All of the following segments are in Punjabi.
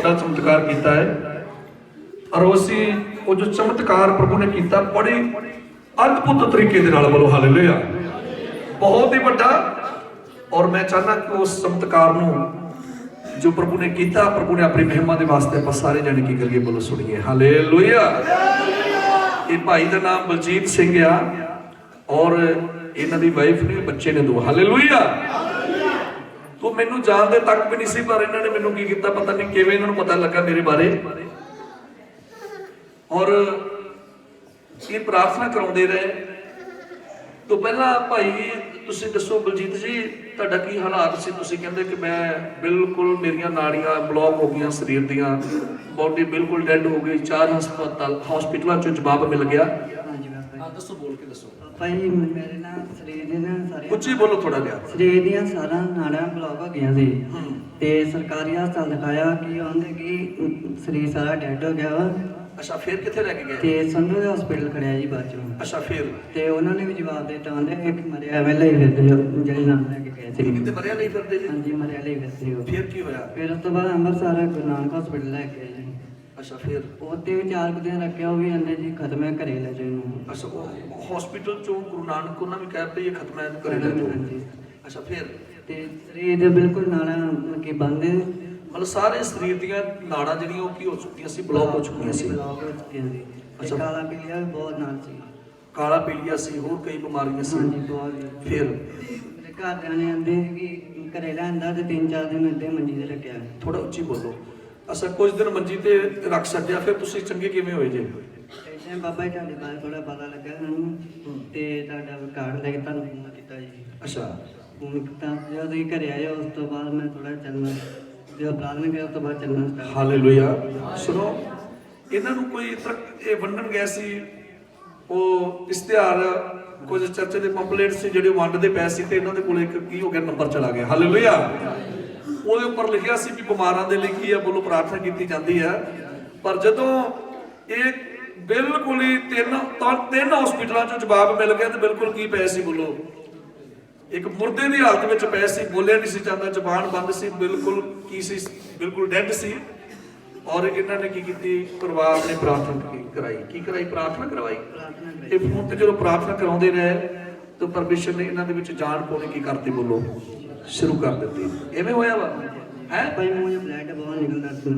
ਦਾ ਚਮਤਕਾਰ ਕੀਤਾ ਹੈ। ਔਰ ਅਸੀਂ, ਉਹ ਜੋ ਚਮਤਕਾਰ ਪ੍ਰਭੂ ਨੇ ਕੀਤਾ, ਬੜੇ ਅਦਭੁਤ ਤਰੀਕੇ ਦੇ ਨਾਲ ਬੋਲੋ ਹਾਲੇਲੂਇਆ ਬਹੁਤ ਹੀ ਵੱਡਾ। ਔਰ ਮੈਂ ਚਾਹਨਾ ਕਿ ਉਸ ਚਮਤਕਾਰ ਨੂੰ ਜੋ ਪ੍ਰਭੂ ਨੇ ਕੀਤਾ, ਪ੍ਰਭੂ ਨੇ ਆਪਣੀ ਮਹਿਮਾ ਦੇ ਵਾਸਤੇ ਆਪਾਂ ਸਾਰੇ ਜਣੇ ਕੀ ਕਰੀਏ, ਬੋਲੋ, ਸੁਣੀਏ। ਹਾਲੇਲੂਇਆ ਇਹ ਭਾਈ ਦਾ ਨਾਮ ਬਲਜੀਤ ਸਿੰਘ ਆ। ਔਰ ਇਹਨਾਂ ਦੀ ਵਾਈਫ ਨੇ, ਬੱਚੇ ਨੇ ਦੋ। ਹਾਲੇਲੂਇਆ ਤੋ ਮੈਨੂੰ ਜਾਣਦੇ ਤੱਕ ਵੀ ਨਹੀਂ ਸੀ ਪਰ ਇਹਨਾਂ ਨੇ ਮੈਨੂੰ ਕੀ ਕੀਤਾ ਪਤਾ ਨਹੀਂ ਕਿਵੇਂ ਇਹਨਾਂ ਨੂੰ ਪਤਾ ਲੱਗਾ ਮੇਰੇ ਬਾਰੇ। ਔਰ ਇਹ ਪ੍ਰਾਰਥਨਾ ਕਰਾਉਂਦੇ ਰਹੇ। ਤੋਂ ਪਹਿਲਾਂ ਭਾਈ ਤੁਸੀਂ ਦੱਸੋ ਬਲਜੀਤ ਜੀ ਤੁਹਾਡਾ ਕੀ ਹਾਲਾਤ ਸੀ? ਤੁਸੀਂ ਕਹਿੰਦੇ ਕਿ ਮੈਂ ਬਿਲਕੁਲ ਮੇਰੀਆਂ ਨਾੜੀਆਂ ਬਲੌਕ ਹੋ ਗਈਆਂ ਸਰੀਰ ਦੀਆਂ। ਬਾਡੀ ਬਿਲਕੁਲ ਡੈਡ ਹੋ ਗਈ। ਚਾਰ ਹਸਪਤਾਲ ਹਸਪੀਟਲਾਂ ਚੋਂ ਜਵਾਬ ਮਿਲ ਗਿਆ। ਹਾਂਜੀ ਹਾਂ ਦੱਸੋ ਬੋਲ ਕੇ ਦੱਸੋ। ਪਾਪਾ ਜੀ ਮੇਰੇ ਨਾਲ ਸਰੀਰ ਦੇ ਨਾ ਸਾਰੇ ਉੱਚੀ ਬੋਲੋ ਥੋੜਾ ਜਿਹਾ। ਸਰੀਰ ਦੀਆਂ ਸਾਰਾ ਨਾੜਾਂ ਬਲੌਕ ਹੋ ਗਈਆਂ ਸੀ ਹੂੰ। ਤੇ ਸਰਕਾਰੀ ਹਸਪਤਾਲ ਦਿਖਾਇਆ ਕਿ ਉਹਦੇ ਕਿ ਅਮ, ਸਰੀਰ ਸਾਰਾ ਡੈਡ ਹੋ ਗਿਆ ਵਾ। ਅੱਛਾ ਫੇਰ ਕਿੱਥੇ ਲੈ ਕੇ ਗਏ? ਤੇ ਸੰਧੂ ਦੇ ਹਸਪੀਟਲ ਖੜਿਆ ਜੀ ਬਾਅਦ ਚੋਂ। ਅੱਛਾ ਫੇਰ? ਤੇ ਉਹਨਾਂ ਨੇ ਵੀ ਜਵਾਬ ਦਿੱਤਾ ਉਹਨੇ ਇੱਕ ਮਰਿਆ ਐਵੇਂ ਲਈ ਫਿਰਦੇ ਜੋ ਜਿਹੜੇ ਨਾਮ ਲੈ ਕੇ ਗਏ ਕਿਤੇ ਸੀ ਮਰਿਆ ਨਹੀਂ ਫਿਰਦੇ ਜੀ? ਹਾਂਜੀ ਮਰਿਆ ਲਈ ਫਿਰਦੇ ਸੀ ਉਹ ਫੇਰ ਕੀ ਹੋਇਆ? ਫਿਰ ਉਸ ਤੋਂ ਬਾਅਦ ਅੰਮ੍ਰਿਤਸਰ ਗੁਰੂ ਨਾਨਕ ਹਸਪੀਟਲ ਲੈ ਕੇ ਅੱਛਾ ਫੇਰ ਉੱਥੇ ਵੀ ਚਾਰ ਕੁ ਦਿਨ ਰੱਖਿਆ ਉਹ ਵੀ ਕਹਿੰਦੇ ਜੀ ਖਤਮ ਹੈ ਘਰੇ ਲੈ ਜਾਓ ਇਹਨੂੰ। ਅੱਛਾ ਉਹ ਹਸਪੀਟਲ ਚੋਂ ਗੁਰੂ ਨਾਨਕ ਉਹਨਾਂ ਵੀ ਕਹਿ ਇਹ ਖਤਮ ਹੈ ਇਹਨੂੰ ਕਰੇ ਲੈ ਜਾਓ। ਹਾਂਜੀ। ਅੱਛਾ ਫੇਰ? ਤੇ ਸਰੀਰ ਦੇ ਬਿਲਕੁਲ ਨਾੜਾਂ ਮਤਲਬ ਕਿ ਬੰਦ ਮਤਲਬ ਸਾਰੇ ਸਰੀਰ ਦੀਆਂ ਨਾੜਾਂ ਜਿਹੜੀਆਂ ਉਹ ਕੀ ਹੋ ਚੁੱਕੀਆਂ ਸੀ? ਬਲੌਕ ਹੋ ਚੁੱਕੀਆਂ ਸੀ। ਬਲੌਕ ਹੋ ਚੁੱਕੀਆਂ ਸੀ ਅੱਛਾ। ਤੇ ਕਾਲਾ ਪੀਲੀਆ ਵੀ ਬਹੁਤ ਨਾਲ ਸੀ। ਕਾਲਾ ਪੀਲੀਆ ਸੀ ਹੋਰ ਕਈ ਬਿਮਾਰੀਆਂ ਸੀ। ਹਾਂਜੀ ਬਹੁਤ। ਫਿਰ? ਮੇਰੇ ਘਰਦਿਆਂ ਨੇ ਆਂਦੇ ਕਿ ਘਰੇ ਲੈਂਦਾ ਤੇ ਤਿੰਨ ਚਾਰ ਦਿਨ ਅੱਧੇ ਮੰਜੀ ਤੇ ਰੱਖਿਆ। ਥੋੜਾ ਉੱਚੀ ਬੋਲੋ। ਅੱਛਾ ਕੁਝ ਦਿਨ ਮੰਜੀ ਤੇ ਰੱਖ ਛੱਡਿਆ ਫਿਰ ਤੁਸੀਂ ਚੰਗੇ ਕਿਵੇਂ ਹੋਏ ਜੇ? ਇਸੇ ਬਾਬਾ ਜੀ ਤੁਹਾਡੇ ਬਾਰੇ ਥੋੜਾ ਪਤਾ ਲੱਗਾ ਸਾਨੂੰ ਤੇ ਤੁਹਾਡਾ ਕਾਰਡ ਲੈ ਕੇ ਤੁਹਾਨੂੰ ਫੋਨ ਕੀਤਾ ਜੀ। ਅੱਛਾ। ਫੋਨ ਕੀਤਾ ਜਦੋਂ ਤੁਸੀਂ ਘਰੇ ਆਏ ਉਸ ਤੋਂ ਬਾਅਦ ਮੈਂ ਥੋੜਾ ਚੱਲਣਾ ਜਦੋਂ ਪ੍ਰਾਰਥਨਾ ਕੀਤਾ ਉਸ ਤੋਂ ਬਾਅਦ ਚੱਲਣਾ ਸਟਾਰਟ ਹਾਲੇਲੂਇਆ। ਸੁਣੋ ਇਹਨਾਂ ਨੂੰ ਕੋਈ ਇਹ ਵੰਡਣ ਗਿਆ ਸੀ ਉਹ ਇਸ਼ਤਿਹਾਰ ਕੁਝ ਚਰਚ ਦੇ ਪੰਪਲੇਟ ਸੀ ਜਿਹੜੇ ਵੰਡਦੇ ਪਏ ਸੀ ਤੇ ਇਹਨਾਂ ਦੇ ਕੋਲ ਇੱਕ ਕੀ ਹੋ ਗਿਆ ਨੰਬਰ ਚਲਾ ਗਿਆ। ਹਾਲੇਲੂਇਆ। ਉਹਦੇ ਉੱਪਰ ਲਿਖਿਆ ਸੀ ਵੀ ਬਿਮਾਰਾਂ ਦੇ ਲਈ ਕੀ ਆ ਬੋਲੋ, ਪ੍ਰਾਰਥਨਾ ਕੀਤੀ ਜਾਂਦੀ ਹੈ। ਪਰ ਜਦੋਂ ਇਹ ਬਿਲਕੁਲ ਹੀ ਤਿੰਨ, ਤਾਂ ਤਿੰਨ ਹਸਪੀਟਲਾਂ ਚੋਂ ਜਵਾਬ ਮਿਲ ਗਿਆ ਤੇ ਬਿਲਕੁਲ ਕੀ ਪਏ ਸੀ, ਬੋਲੋ? ਇੱਕ ਮੁਰਦੇ ਦੀ ਹਾਲਤ ਵਿੱਚ ਪਏ ਸੀ, ਬੋਲਿਆ ਨਹੀਂ ਸੀ ਜਾਂਦਾ, ਜ਼ਬਾਨ ਬੰਦ ਸੀ, ਬਿਲਕੁਲ ਕੀ ਸੀ, ਬਿਲਕੁਲ ਡੈਡ ਸੀ। ਔਰ ਇਹਨਾਂ ਨੇ ਕੀ ਕੀਤੀ? ਪਰਿਵਾਰ ਨੇ ਪ੍ਰਾਰਥਨਾ ਕੀ ਕਰਾਈ? ਕੀ ਕਰਾਈ? ਪ੍ਰਾਰਥਨਾ ਕਰਵਾਈ। ਇਹ ਫੋਨ ਤੇ ਜਦੋਂ ਪ੍ਰਾਰਥਨਾ ਕਰਾਉਂਦੇ ਰਹੇ, ਤਾਂ ਪਰਮੇਸ਼ਰ ਨੇ ਇਹਨਾਂ ਦੇ ਵਿੱਚ ਜਾਣ ਪਾਉਣੀ ਕੀ ਕਰਤੀ, ਬੋਲੋ? ਸ਼ੁਰੂ ਕਰ ਦਿੱਤੀ। ਐਵੇਂ ਹੋਇਆ ਵਾ? ਹੈ? ਭਾਈ ਮੂੰਹ ਬਲੱਡ ਬਹੁਤ ਨਿਕਲਦਾ ਸੀ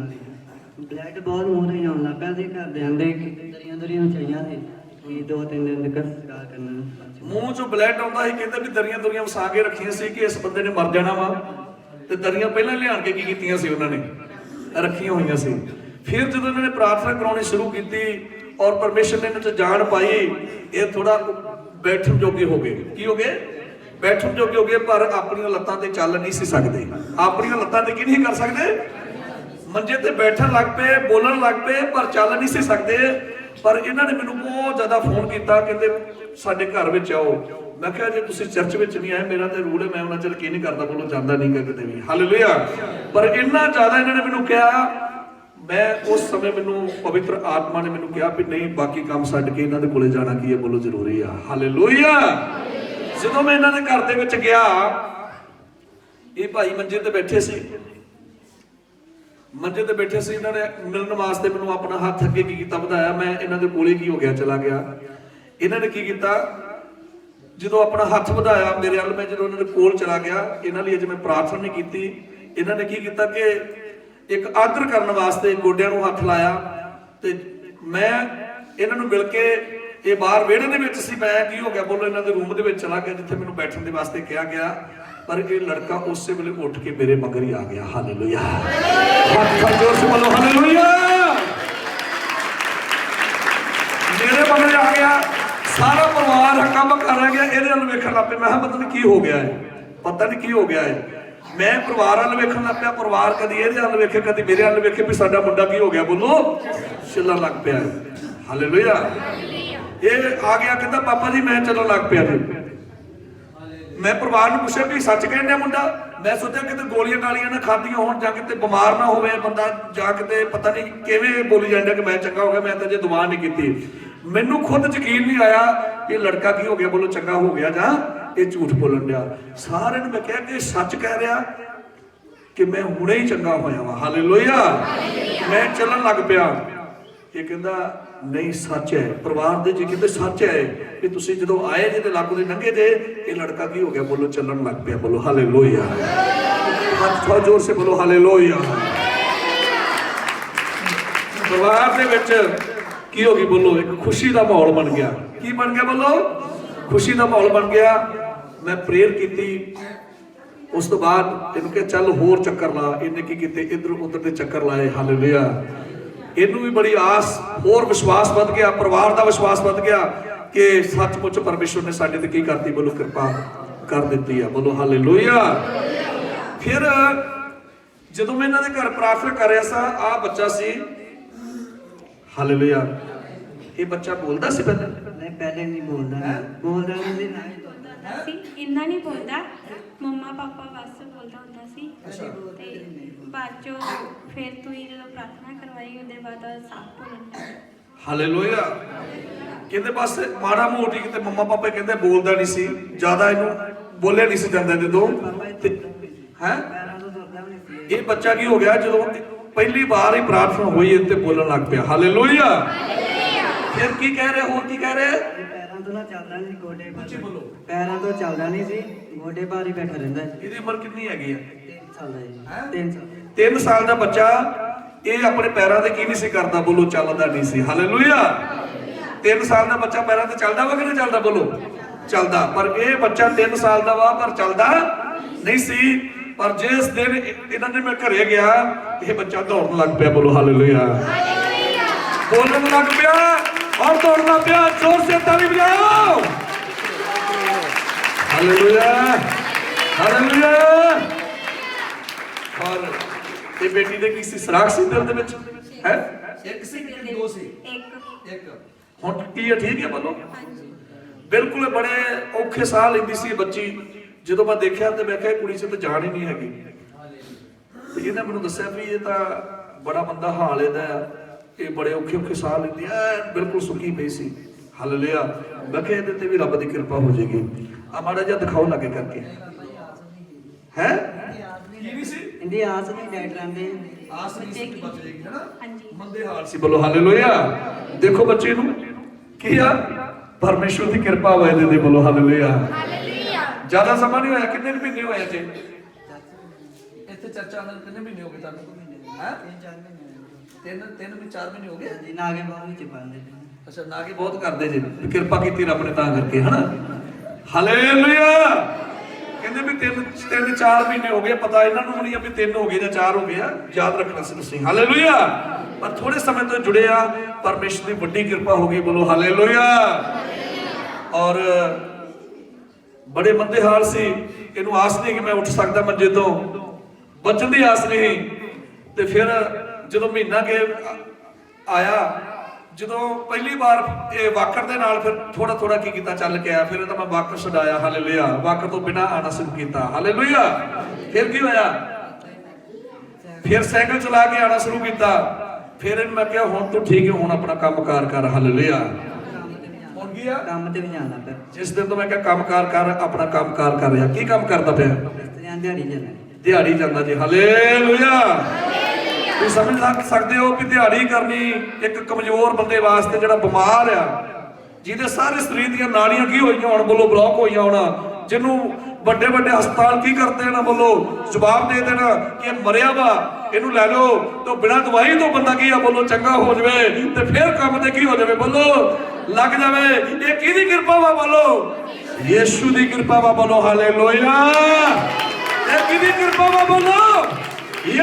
ਬਲੱਡ ਬਹੁਤ ਮੂੰਹ ਤੇ ਆਉਣ ਲੱਗ ਪਿਆ ਸੀ ਘਰ ਦੇ ਆਂਦੇ ਦਰੀਆਂ ਦਰੀਆਂ ਚਾਹੀਆਂ ਸੀ। ਕਿ ਦੋ ਤਿੰਨ ਦਿਨ ਤੱਕ ਸਕਾਰ ਕਰਨਾ। ਮੂੰਹ ਚੋਂ ਬਲੈਡ ਆਉਂਦਾ ਸੀ ਕਹਿੰਦੇ ਵੀ ਦਰੀਆਂ ਦੁਰੀਆਂ ਵਸਾ ਕੇ ਰੱਖੀਆਂ ਸੀ ਕਿ ਇਸ ਬੰਦੇ ਨੇ ਮਰ ਜਾਣਾ ਵਾ। ਤੇ ਦਰੀਆਂ ਪਹਿਲਾਂ ਲਿਆਣ ਕੇ ਕੀ ਕੀਤੀਆਂ ਸੀ ਉਹਨਾਂ ਨੇ? ਰੱਖੀਆਂ ਹੋਈਆਂ ਸੀ। ਫਿਰ ਜਦੋਂ ਇਹਨਾਂ ਨੇ ਪ੍ਰਾਰਥਨਾ ਕਰਾਉਣੀ ਸ਼ੁਰੂ ਕੀਤੀ ਔਰ ਪਰਮੇਸ਼ਰ ਨੇ ਇਹਨਾਂ 'ਚ ਜਾਣ ਪਾਈ ਇਹ ਥੋੜਾ ਬੈਠਣ ਜੋਗੇ ਹੋ ਗਏ। ਕੀ ਹੋ ਗਏ? ਬੈਠਣ ਜੋਗੇ ਹੋ ਗਏ ਪਰ ਆਪਣੀਆਂ ਲੱਤਾਂ ਤੇ ਚੱਲ ਨਹੀਂ ਸੀ ਸਕਦੇ। ਆਪਣੀਆਂ ਲੱਤਾਂ ਤੇ ਕੀ ਨਹੀਂ ਕਰ ਸਕਦੇ? ਮੰਜੇ ਤੇ ਬੈਠਣ ਲੱਗ ਪਏ, ਬੋਲਣ ਲੱਗ ਪਏ, ਪਰ ਚੱਲ ਨਹੀਂ ਸੀ ਸਕਦੇ। ਪਰ ਇਹਨਾਂ ਨੇ ਮੈਨੂੰ ਬਹੁਤ ਜ਼ਿਆਦਾ ਫੋਨ ਕੀਤਾ, ਕਹਿੰਦੇ ਸਾਡੇ ਘਰ ਵਿੱਚ ਆਓ। ਮੈਂ ਕਿਹਾ, ਜੇ ਤੁਸੀਂ ਚਰਚ ਵਿੱਚ ਨਹੀਂ ਆਏ, ਮੇਰਾ ਤੇ ਰੂਲ ਹੈ, ਮੈਂ ਉਹਨਾਂ ਚਿਰ ਕੀ ਨਹੀਂ ਕਰਦਾ ਬੋਲੋ ਜਾਂਦਾ ਨਹੀਂ ਗਾ ਕਿਤੇ ਵੀ। ਹਾਲੇਲੂਇਆ ਪਰ ਇੰਨਾ ਜ਼ਿਆਦਾ ਇਹਨਾਂ ਨੇ ਮੈਨੂੰ ਕਿਹਾ, ਮੈਂ ਉਸ ਸਮੇਂ ਮੈਨੂੰ ਪਵਿੱਤਰ ਆਤਮਾ ਨੇ ਮੈਨੂੰ ਕਿਹਾ ਵੀ ਨਹੀਂ, ਬਾਕੀ ਕੰਮ ਛੱਡ ਕੇ ਇਹਨਾਂ ਦੇ ਕੋਲੇ ਜਾਣਾ ਕੀ ਹੈ, ਬੋਲੋ ਜ਼ਰੂਰੀ ਆ। ਹਾਲੇਲੂਇਆ ਜਦੋਂ ਮੈਂ ਇਹਨਾਂ ਦੇ ਘਰ ਦੇ ਵਿੱਚ ਗਿਆ, ਇਹ ਭਾਈ ਮੰਜੇ ਤੇ ਬੈਠੇ ਸੀ। ਮੰਜੇ ਤੇ ਬੈਠੇ ਸੀ, ਇਹਨਾਂ ਨੇ ਮਿਲਣ ਵਾਸਤੇ ਮੈਨੂੰ ਆਪਣਾ ਹੱਥ ਅੱਗੇ ਕੀ ਕੀਤਾ ਵਧਾਇਆ, ਮੈਂ ਇਹਨਾਂ ਦੇ ਕੋਲੇ ਕੀ ਹੋ ਗਿਆ, ਚਲਾ ਗਿਆ। ਇਹਨਾਂ ਨੇ ਕੀ ਕੀਤਾ, ਜਦੋਂ ਆਪਣਾ ਹੱਥ ਵਧਾਇਆ ਮੇਰੇ ਵੱਲ, ਮੈਂ ਜਦੋਂ ਇਹਨਾਂ ਦੇ ਕੋਲ ਚਲਾ ਗਿਆ, ਇਹਨਾਂ ਲਈ ਅਜੇ ਮੈਂ ਪ੍ਰਾਰਥਨਾ ਨਹੀਂ ਕੀਤੀ। ਇਹਨਾਂ ਨੇ ਕੀ ਕੀਤਾ ਕਿ ਇੱਕ ਆਦਰ ਕਰਨ ਵਾਸਤੇ ਗੋਡਿਆਂ ਨੂੰ ਹੱਥ ਲਾਇਆ ਤੇ ਮੈਂ ਇਹਨਾਂ ਨੂੰ ਮਿਲ ਕੇ ਇਹ ਬਾਹਰ ਵਿਹੜੇ ਦੇ ਵਿੱਚ ਸੀ, ਮੈਂ ਕੀ ਹੋ ਗਿਆ, ਬੋਲੋ ਇਹਨਾਂ ਦੇ ਰੂਮ ਦੇ ਵਿੱਚ ਚਲਾ ਗਿਆ, ਜਿੱਥੇ ਮੈਨੂੰ ਬੈਠਣ ਦੇ ਵਾਸਤੇ ਕਿਹਾ ਗਿਆ। ਪਰ ਇਹ ਲੜਕਾ ਉਸੇ ਵੇਲੇ ਉੱਠ ਕੇ ਮੇਰੇ ਮਗਰ ਹੀ ਆ ਗਿਆ। ਹਾਲੇਲੂਇਆ। ਹੱਥ ਜੋਰ ਸੇ ਬੋਲੋ ਹਾਲੇਲੂਇਆ। ਮੇਰੇ ਮਗਰ ਆ ਗਿਆ। ਸਾਰਾ ਪਰਿਵਾਰ ਕੰਮ ਕਰ ਰਿਹਾ ਗਿਆ। ਇਹਦੇ ਵੱਲ ਵੇਖਣ ਲੱਗ ਮੈਂ ਕਿਹਾ, ਪਤਾ ਕੀ ਹੋ ਗਿਆ ਹੈ ਪਤਾ ਨਹੀਂ ਕੀ ਹੋ ਗਿਆ ਹੈ ਮੈਂ ਪਰਿਵਾਰ ਨਾਲ ਵੇਖਣ ਲੱਗ ਪਿਆ। ਪਰਿਵਾਰ ਕਦੀ ਇਹਦੇ ਵੱਲ ਵੇਖੇ, ਕਦੀ ਮੇਰੇ ਵੱਲ ਵੇਖੇ ਵੀ ਸਾਡਾ ਮੁੰਡਾ ਕੀ ਹੋ ਗਿਆ, ਬੋਲੋ? ਛਿੱਲਣ ਲੱਗ ਪਿਆ। ਹਾਲੇਲੂਇਆ। ਇਹ ਆ ਗਿਆ ਕਹਿੰਦਾ, ਪਾਪਾ ਜੀ, ਮੈਂ ਚੱਲਣ ਲੱਗ ਪਿਆ ਜੀ। ਮੈਂ ਪਰਿਵਾਰ ਨੂੰ ਪੁੱਛਿਆ ਵੀ ਸੱਚ ਕਹਿੰਦਾ ਮੁੰਡਾ? ਮੈਂ ਸੋਚਿਆ ਕਿਤੇ ਗੋਲੀਆਂ ਗਾਲੀਆਂ ਨਾ ਖਾਧੀਆਂ ਹੋਣ ਜਾਂ ਕਿਤੇ ਬਿਮਾਰ ਨਾ ਹੋਵੇ ਬੰਦਾ, ਜਾਂ ਕਿਤੇ ਪਤਾ ਨਹੀਂ ਕਿਵੇਂ ਬੋਲੀ ਜਾਂਦਾ ਕਿ ਮੈਂ ਚੰਗਾ ਹੋ ਗਿਆ, ਮੈਂ ਤਾਂ ਜੇ ਦੁਆ ਨਹੀਂ ਕੀਤੀ। ਮੈਨੂੰ ਖੁਦ ਯਕੀਨ ਨਹੀਂ ਆਇਆ ਇਹ ਲੜਕਾ ਕੀ ਹੋ ਗਿਆ, ਬੋਲੋ ਚੰਗਾ ਹੋ ਗਿਆ ਜਾਂ ਇਹ ਝੂਠ ਬੋਲਣ ਡਿਆ। ਸਾਰਿਆਂ ਨੂੰ ਮੈਂ ਕਿਹਾ ਕਿ ਸੱਚ ਕਹਿ ਰਿਹਾ ਕਿ ਮੈਂ ਹੁਣੇ ਹੀ ਚੰਗਾ ਹੋਇਆ ਵਾਂ। ਹਾਲੇਲੂਇਆ ਮੈਂ ਚੱਲਣ ਲੱਗ ਪਿਆ। ਇਹ ਕਹਿੰਦਾ ਨਹੀਂ, ਸੱਚ ਹੈ। ਪਰਿਵਾਰ ਦੇ ਜੀ ਕਹਿੰਦੇ ਸੱਚ ਹੈ ਕਿ ਤੁਸੀਂ ਜਦੋਂ ਆਏ ਜੇ ਲਾਗੂ ਦੇ ਲੰਘੇ ਜੇ ਇਹ ਲੜਕਾ ਕੀ ਹੋ ਗਿਆ? ਬੋਲੋ, ਚੱਲਣ ਲੱਗ ਪਿਆ। ਬੋਲੋ, ਹਾਲੇਲੂਇਆ। ਹੱਥ ਥੋੜਾ ਜ਼ੋਰ ਸੇ ਬੋਲੋ, ਹਾਲੇਲੂਇਆ। ਪਰਿਵਾਰ ਦੇ ਵਿੱਚ ਕੀ ਹੋ ਗਈ? ਬੋਲੋ, ਇੱਕ ਖੁਸ਼ੀ ਦਾ ਮਾਹੌਲ ਬਣ ਗਿਆ। ਕੀ ਬਣ ਗਿਆ? ਬੋਲੋ, ਖੁਸ਼ੀ ਦਾ ਮਾਹੌਲ ਬਣ ਗਿਆ। ਮੈਂ ਪ੍ਰੇਅਰ ਕੀਤੀ। ਉਸ ਤੋਂ ਬਾਅਦ ਇਹਨੂੰ ਕਿਹਾ, ਚੱਲ ਹੋਰ ਚੱਕਰ ਲਾ। ਇਹਨੇ ਕੀ ਕੀਤੇ? ਇਧਰ ਉਧਰ ਦੇ ਚੱਕਰ ਲਾਏ, ਹਾਲੇਲੂਇਆ। ਇਹਨੂੰ ਵੀ ਬੜੀ ਆਸ ਹੋਰ ਵਿਸ਼ਵਾਸ ਵੱਧ ਗਿਆ ਪਰਿਵਾਰ ਦਾ ਵਿਸ਼ਵਾਸ ਵੱਧ ਗਿਆ ਕਿ ਸੱਚਮੁੱਚ ਪਰਮੇਸ਼ਵਰ ਨੇ ਸਾਡੇ ਤੇ ਕੀ ਕਰਤੀ? ਬੋਲੋ ਕਿਰਪਾ ਕਰ ਦਿੱਤੀ ਆ। ਬੋਲੋ ਹਾਲੇਲੂਇਆ ਫਿਰ ਜਦੋਂ ਮੈਂ ਇਹਨਾਂ ਦੇ ਘਰ ਪ੍ਰਾਰਥਨਾ ਕਰ ਰਿਹਾ ਸਾਂ ਆ ਬੱਚਾ ਸੀ। ਹਾਲੇਲੂਇਆ ਇਹ ਬੱਚਾ ਬੋਲਦਾ ਸੀ ਪਹਿਲਾਂ? ਨਹੀਂ ਪਹਿਲੇ ਨਹੀਂ ਬੋਲਦਾ। ਬੋਲਦਾ ਨਹੀਂ। ਸੀ। ਇੰਨਾ ਨਹੀਂ ਬੋਲਦਾ। ਮੰਮਾ ਪਾਪਾ ਬਸ ਬੋਲਦਾ ਹੁੰਦਾ ਸੀ। ਤੇ ਬਾਅਦ ਚੋਂ ਫਿਰ ਤੂੰ ਹੀ ਜਦੋਂ ਪ੍ਰਾਰਥਨਾ ਕਰਵਾਈ ਉਹਦੇ ਬਾਅਦ ਸਾਫ਼ ਬੋਲਣ ਲੱਗਾ ਹਾਲੇਲੂਇਆ ਕਹਿੰਦੇ ਬਸ ਮਾੜਾ ਮੋਟੀ ਕਿਤੇ ਮੰਮਾ ਪਾਪਾ ਕਹਿੰਦੇ ਬੋਲਦਾ ਨਹੀਂ ਸੀ ਜ਼ਿਆਦਾ ਇਹਨੂੰ ਬੋਲਿਆ ਨਹੀਂ ਸੀ ਜਾਂਦਾ ਜਦੋਂ। ਤੇ ਹੈ? ਇਹ ਬੱਚਾ ਕੀ ਹੋ ਗਿਆ ਜਦੋਂ ਪਹਿਲੀ ਵਾਰ ਹੀ ਪ੍ਰਾਰਥਨਾ ਹੋਈ ਇਹ ਤੇ ਬੋਲਣ ਲੱਗ ਪਿਆ। ਹਾਲੇਲੂਇਆ ਫਿਰ ਕੀ ਕਹਿ ਰਹੇ ਹੋਰ ਕੀ ਕਹਿ ਰਹੇ? ਪੈਰਾਂ ਤੋਂ ਨਾ ਚੱਲਦਾ ਨਹੀਂ ਸੀ ਗੋਡੇ ਉੱਚੀ ਬੋਲੋ। ਪੈਰਾਂ ਤੋਂ ਚੱਲਦਾ ਨਹੀਂ ਸੀ ਗੋਡੇ ਭਾਰ ਹੀ ਬੈਠਾ ਰਹਿੰਦਾ ਇਹਦੀ ਉਮਰ ਕਿੰਨੀ ਹੈਗੀ ਆ? 3 ਸਾਲ ਦਾ ਹੈਂ? ਜੀ। 3 ਸਾਲ। 3 ਸਾਲ ਦਾ ਬੱਚਾ ਇਹ ਆਪਣੇ ਪੈਰਾਂ ਤੇ ਕੀ ਨਹੀਂ ਸੀ ਕਰਦਾ ਬੋਲੋ ਚੱਲਦਾ ਨਹੀਂ ਸੀ। ਹਾਲੇਲੂਇਆ। 3 ਸਾਲ ਦਾ ਬੱਚਾ ਪੈਰਾਂ ਤੇ ਚੱਲਦਾ ਵਾ ਕਿ ਨਹੀਂ ਚੱਲਦਾ ਬੋਲੋ? ਚੱਲਦਾ। ਪਰ ਇਹ ਬੱਚਾ 3 ਸਾਲ ਦਾ ਵਾ ਪਰ ਚੱਲਦਾ ਨਹੀਂ ਸੀ। ਪਰ ਜਿਸ ਦਿਨ ਇਹ- ਇਹਨਾਂ ਦੇ ਮੈਂ ਘਰੇ ਗਿਆ ਇਹ ਬੱਚਾ ਦੌੜਨ ਲੱਗ ਪਿਆ ਬੋਲੋ ਹਾਲੇਲੂਇਆ। ਬੋਲਣ ਲੱਗ ਪਿਆ ਔਰ ਦੌੜਨ ਲੱਗ ਪਿਆ। ਜ਼ੋਰ ਸੇ ਤਾਲੀ ਵਜਾਓ। ਹਾਲੇਲੂਇਆ। ਹਾਲੇਲੂਇਆ। ਔਰ ਇਹ ਬੇਟੀ ਦੇ ਕੀ ਸੀ? ਸਰਾਖ ਸੀ ਦਿਲ ਦੇ ਵਿੱਚ? ਹੈ? ਇੱਕ ਸੀ ਕਿ ਦੋ ਸੀ? ਇੱਕ। ਇੱਕ। ਹੁਣ ਕੀ ਹੈ? ਠੀਕ ਹੈ ਬੋਲੋ ਹਾਂਜੀ। ਬਿਲਕੁਲ ਬੜੇ ਔਖੇ ਸਾਹ ਲੈਂਦੀ ਸੀ ਬੱਚੀ। ਜਦੋਂ ਮੈਂ ਦੇਖਿਆ ਤੇ ਮੈਂ ਕਿਹਾ ਕੁੜੀ 'ਚ ਤਾਂ ਜਾਨ ਹੀ ਨਹੀਂ ਹੈਗੀ। ਤੇ ਇਹਨੇ ਮੈਨੂੰ ਦੱਸਿਆ ਵੀ ਇਹ ਤਾਂ ਬੜਾ ਬੰਦਾ ਹਾਲ ਇਹਦਾ ਆ। ਇਹ ਬੜੇ ਔਖੇ ਔਖੇ ਸਾਹ ਲੈਂਦੀ ਐ ਬਿਲਕੁਲ ਸੁੱਕੀ ਪਈ ਸੀ। ਹਾਲੇਲੂਇਆ। ਮੈਂ ਕਿਹਾ ਇਹਦੇ ਤੇ ਵੀ ਰੱਬ ਦੀ ਕਿਰਪਾ ਹੋ ਜਾਏਗੀ। ਆ ਮਾੜਾ ਜਿਹਾ ਦਿਖਾਓ ਲੱਗੇ ਕਰਕੇ। ਹੈ? ਕੀ ਨਹੀਂ ਸੀ? ਇੰਦੀ ਆਸ ਨਹੀਂ ਡਾਕਟਰਾਂ ਦੇ ਆਸ ਨਹੀਂ ਸੀ ਬਚ ਜਾਏਗੀ ਹੈਨਾ? ਹਾਂਜੀ। ਮੰਦੇ ਹਾਲ ਸੀ ਬੋਲੋ ਹਾਲੇਲੂਇਆ ਦੇਖੋ ਬੱਚੇ ਨੂੰ ਕੀ ਆ? ਪਰਮੇਸ਼ਵਰ ਦੀ ਕਿਰਪਾ ਹੋਏ ਦੇ ਦੇ ਬੋਲੋ ਹਾਲੇਲੂਇਆ ਹਾਲੇਲੂਇਆ ਜ਼ਿਆਦਾ ਸਮਾਂ ਨਹੀਂ ਹੋਇਆ ਕਿੰਨੇ ਮਹੀਨੇ ਹੋਏ ਤੇ ਇੱਥੇ ਚਰਚਾ ਨੂੰ ਕਿੰਨੇ ਮਹੀਨੇ ਹੋ ਗਏ? ਤੁਹਾਨੂੰ ਹੈ 3-4 ਮਹੀਨੇ ਹੋਏ। ਤਿੰਨ ਤਿੰਨ ਵੀ ਚਾਰ ਮਹੀਨੇ ਹੋ ਗਏ? ਹਾਂਜੀ ਨਾਗੇ ਬਾਹਰ ਵਿੱਚ ਨੇ। ਅੱਛਾ ਨਾਗੀ ਬਹੁਤ ਕਰਦੇ ਜੇ ਕਿਰਪਾ ਕੀਤੀ ਰੱਬ ਨੇ ਤਾਂ ਕਰਕੇ ਹਨਾ? ਹਾਲੇਲੂਇਆ ਕਹਿੰਦੇ ਵੀ ਤਿੰਨ ਤਿੰਨ, ਚਾਰ ਮਹੀਨੇ ਹੋ ਗਏ, ਪਤਾ ਇਹਨਾਂ ਨੂੰ ਨਹੀਂ ਆ ਵੀ ਤਿੰਨ ਹੋ ਗਏ ਜਾਂ ਚਾਰ ਹੋ ਗਏ ਆ, ਯਾਦ ਰੱਖਣਾ ਸੀ ਤੁਸੀਂ। ਹਾਲੇਲੂਇਆ! ਪਰ ਥੋੜੇ ਸਮੇਂ ਤੋਂ ਜੁੜੇ ਆ, ਪਰਮੇਸ਼ਰ ਦੀ ਵੱਡੀ ਕਿਰਪਾ ਹੋ ਗਈ, ਬੋਲੋ ਹਾਲੇਲੂਇਆ! ਔਰ ਬੜੇ ਮੰਦੇ ਹਾਲ ਸੀ, ਇਹਨੂੰ ਆਸ ਨਹੀਂ ਕਿ ਮੈਂ ਉੱਠ ਸਕਦਾ ਮੰਜੇ ਤੋਂ। ਬਚਣ ਦੀ ਆਸ ਨਹੀਂ, ਤੇ ਫਿਰ ਜਦੋਂ ਮਹੀਨਾ ਕੇ ਆਇਆ ਜਦੋਂ ਪਹਿਲੀ ਵਾਰ ਇਹ ਵਾਕਰ ਦੇ ਨਾਲ ਫਿਰ ਥੋੜਾ ਥੋੜਾ ਕੀ ਕੀਤਾ? ਚੱਲ ਕੇ ਆਇਆ। ਫਿਰ ਇਹ ਤਾਂ ਮੈਂ ਵਾਕਰ ਛਡਾਇਆ। ਹਾਲੇਲੂਇਆ। ਵਾਕਰ ਤੋਂ ਬਿਨਾ ਆਣਾ ਸ਼ੁਰੂ ਕੀਤਾ। ਹਾਲੇਲੂਇਆ। ਫਿਰ ਕੀ ਹੋਇਆ? ਫਿਰ ਸਾਈਕਲ ਚਲਾ ਕੇ ਆਣਾ ਸ਼ੁਰੂ ਕੀਤਾ। ਫਿਰ ਇਹਨੂੰ ਮੈਂ ਕਿਹਾ ਹੁਣ ਤੂੰ ਠੀਕ ਹੈ। ਹੁਣ ਆਪਣਾ ਕੰਮਕਾਰ ਕਰ। ਹਾਲੇਲੂਇਆ। ਹੁਣ ਕੀ ਆ? ਕੰਮ ਤੇ ਵੀ ਜਾਣਾ ਪਿਆ ਜਿਸ ਦਿਨ ਤੋਂ ਮੈਂ ਕਿਹਾ ਕੰਮਕਾਰ ਕਰ ਆਪਣਾ ਕੰਮਕਾਰ ਕਰ ਰਿਹਾ। ਕੀ ਕੰਮ ਕਰਦਾ ਪਿਆ? ਦਿਹਾੜੀ ਜਾਣਾ ਦਿਹਾੜੀ ਜਾਂਦਾ ਜੀ। ਹਾਲੇਲੂਇਆ। ਤੁਸੀਂ ਸਮਝ ਲੱਗ ਸਕਦੇ ਹੋ ਕਿ ਦਿਹਾੜੀ ਕਰਨੀ ਇੱਕ ਕਮਜ਼ੋਰ ਬੰਦੇ ਵਾਸਤੇ ਜਿਹੜਾ ਬਿਮਾਰ ਆ, ਜਿਹਦੇ ਸਾਰੇ ਸਰੀਰ ਦੀਆਂ ਨਾੜੀਆਂ ਕੀ ਹੋਈਆਂ ਹੁਣ, ਬੋਲੋ ਬਲੌਕ ਹੋਈਆਂ ਹੁਣ, ਜਿਹਨੂੰ ਵੱਡੇ ਵੱਡੇ ਹਸਪਤਾਲ ਕੀ ਕਰਦੇ ਨੇ ਬੋਲੋ ਜਵਾਬ ਦੇ ਦੇਣਾ ਕਿ ਇਹ ਮਰਿਆ ਵਾ, ਇਹਨੂੰ ਲੈ ਲਓ, ਤੇ ਬਿਨਾਂ ਦਵਾਈ ਤੋਂ ਬੰਦਾ ਕੀ ਆ, ਬੋਲੋ ਚੰਗਾ ਹੋ ਜਾਵੇ ਤੇ ਫਿਰ ਕੰਮ ਤੇ ਕੀ ਹੋ ਜਾਵੇ, ਬੋਲੋ ਲੱਗ ਜਾਵੇ, ਇਹ ਕਿਹਦੀ ਕਿਰਪਾ ਵਾ, ਬੋਲੋ? ਯੀਸ਼ੂ ਦੀ ਕਿਰਪਾ ਵਾ, ਬੋਲੋ, ਹਾਲੇਲੂਇਆ। ਇਹ ਕਿਹਦੀ ਕਿਰਪਾ ਵਾ, ਬੋਲੋ?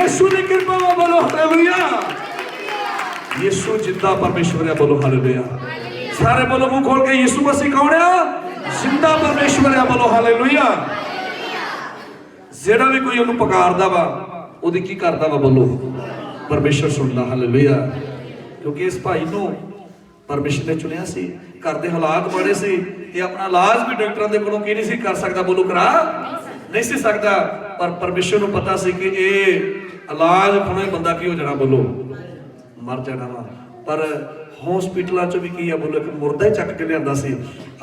ਯੀਸ਼ੂ ਦੀ ਕਿਰਪਾ ਵਾ ਬੋਲੋ, ਹਾਲੇਲੂਇਆ। ਯੀਸ਼ੂ ਜਿੰਦਾ ਪਰਮੇਸ਼ਵਰ ਹੈ ਬੋਲੋ, ਹਾਲੇਲੂਇਆ। ਸਾਰੇ ਬੋਲੋ, ਮੂੰਹ ਖੋਲ ਕੇ, ਯੀਸ਼ੂ ਮਸੀਹ ਕੌਣ ਆ? ਜਿੰਦਾ ਪਰਮੇਸ਼ਵਰ ਹੈ ਬੋਲੋ, ਹਾਲੇਲੂਇਆ। ਜਿਹੜਾ ਵੀ ਕੋਈ ਉਹਨੂੰ ਪੁਕਾਰਦਾ ਵਾ, ਉਹਦੀ ਕੀ ਕਰਦਾ ਵਾ, ਬੋਲੋ? ਪਰਮੇਸ਼ਵਰ ਸੁਣਦਾ, ਹਾਲੇਲੂਇਆ। ਕਿਉਂਕਿ ਇਸ ਭਾਈ ਨੂੰ ਪਰਮੇਸ਼ਰ ਨੇ ਚੁਣਿਆ ਸੀ। ਘਰ ਦੇ ਹਾਲਾਤ ਮਾੜੇ ਸੀ ਇਹ ਆਪਣਾ ਇਲਾਜ ਵੀ ਡਾਕਟਰਾਂ ਦੇ ਕੋਲੋਂ ਕੀ ਨਹੀਂ ਸੀ ਕਰ ਸਕਦਾ, ਬੋਲੋ ਕਰਾ। ਨਹੀਂ ਸੀ ਸਕਦਾ, ਪਰ ਪਰਮੇਸ਼ਰ ਨੂੰ ਪਤਾ ਸੀ ਕਿ ਇਹ ਇਲਾਜ ਹੁਣੇ ਬੰਦਾ ਕੀ ਹੋ ਜਾਣਾ ਬੋਲੋ? ਮਰ ਜਾਣਾ ਵਾ। ਪਰ ਹਸਪੀਟਲਾਂ ਚ ਵੀ ਕੀ ਆ ਬੋਲੋ ਕਿ ਮੁਰਦਾ ਹੀ ਚੱਕ ਕੇ ਲਿਆਂਦਾ ਸੀ।